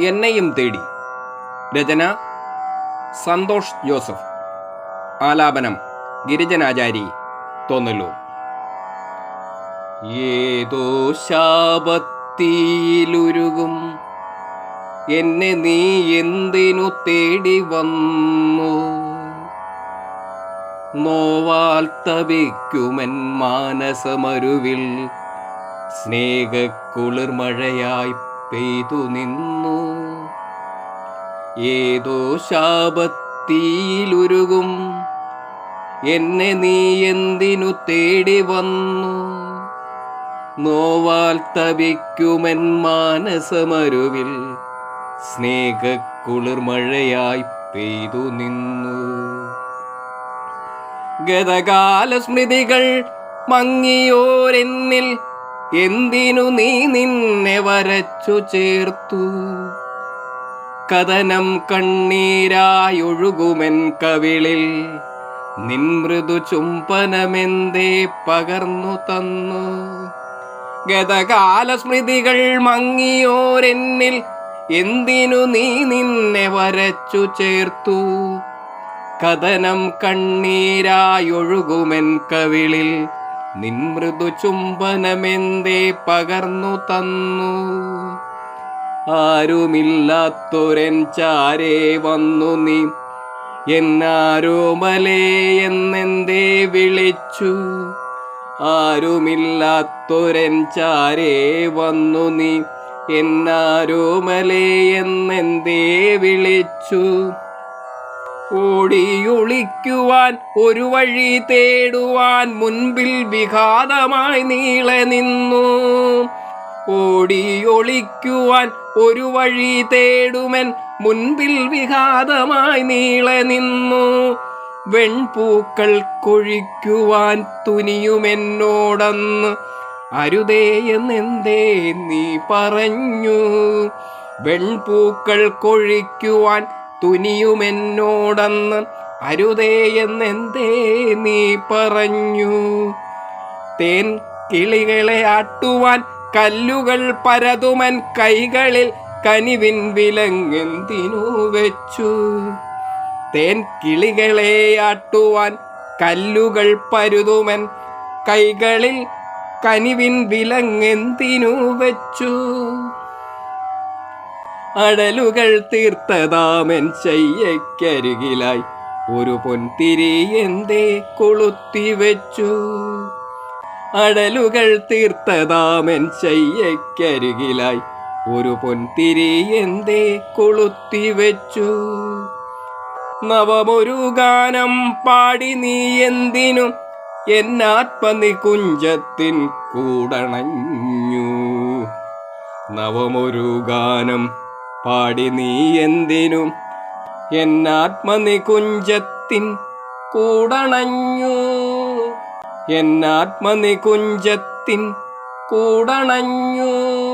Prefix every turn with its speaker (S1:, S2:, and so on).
S1: എന്നെയും തേടി. രചന സന്തോഷ് ജോസഫ്. ആലാപനം ഗിരിജനാചാരി തോന്നലൂർ ഏതോ ശാപത്തിയിലുരുകും. എന്നെ നീ എന്തിനു തേടി വന്നു? നോവാൽ തവിക്കുമൻ മാനസമരുവിൽ. സ്നേഹക്കുളിർമഴയായി പെയ്തു നിന്നു. ഏതോ ശാപത്തിയിലുരുകും എന്നെ നീ എന്തിനു തേടി വന്നു? നോവാൽ തപിക്കുമൻ മാനസമരുവിൽ സ്നേഹക്കുളിർമഴയായി പെയ്തു നിന്നു. ഗതകാല സ്മൃതികൾ മങ്ങിയോരെന്നിൽ എന്തിനു നീ നിന്നെ വരച്ചു ചേർത്തു? കഥനം കണ്ണീരായൊഴുകുമെൻ കവിളിൽ നിൻ മൃദു ചുംബനമെന്തേ പകർന്നു തന്നു? ഗതകാല സ്മൃതികൾ മങ്ങിയോരെന്നിൽ എന്തിനു നീ നിന്നെ വരച്ചു ചേർത്തു? കഥനം കണ്ണീരായൊഴുകുമെൻ കവിളിൽ നിൻ മൃദു ചുംബനമെന്തേ പകർന്നു തന്നു? ആരുമില്ലാത്തൊരൻ ചാരേ വന്നു നീ. എന്നാരോമലേ എന്നെന്തേ വിളിച്ചു? ആരുമില്ലാത്തൊരൻ ചാരേ വന്നു നീ. എന്നാരോമലേ എന്നെന്തേ വിളിച്ചു? ഓടിയൊളിക്കുവാൻ ഒരു വഴി തേടുവാൻ മുൻപിൽ വിഘാതമായി നീളെ നിന്നു. ഓടിയൊളിക്കുവാൻ ഒരു വഴി തേടുമൻ മുൻപിൽ വിഘാതമായി നീളെ നിന്നു. വെൺപൂക്കൾ കൊഴിക്കുവാൻ തുനിയുമെന്നോടന്ന് അരുതേ എന്നെന്തേ നീ പറഞ്ഞു. വെൺപൂക്കൾ കൊഴിക്കുവാൻ തുനിയുമെന്നോടന്ന് അരുതേ എന്നെന്തേ നീ പറഞ്ഞു? തേൻ കിളികളെ ആട്ടുവാൻ കല്ലുകൾ പരതുമൻ കൈകളിൽ കനിവിൻ വിലങ്ങെന്തിനു വെച്ചു? തേൻ കിളികളെ ആട്ടുവാൻ കല്ലുകൾ പരുതുമൻ കൈകളിൽ കനിവിൻ വിലങ്ങെന്തിനു വെച്ചു? അടലുകൾ തീർത്തതാമൻ ശയ്യക്കരികിലായി. ഒരു പൊൻതിരി എന്തേ കൊളുത്തി വെച്ചു? അടലുകൾ തീർത്തതാമൻ ശയ്യക്കരികിലായി. ഒരു പൊൻതിരി എന്തേ കൊളുത്തി വെച്ചു? നവമൊരു ഗാനം പാടി നീ എന്തിനു? എന്നാത്മനി കുഞ്ചത്തിൻ കൂടണഞ്ഞു. നവമൊരു ഗാനം പാടി നീ എന്തിനു? എന്നാത്മനികുഞ്ചത്തിൻ കൂടണഞ്ഞു. എന്നാത്മനികുഞ്ചത്തിൻ കൂടണഞ്ഞു.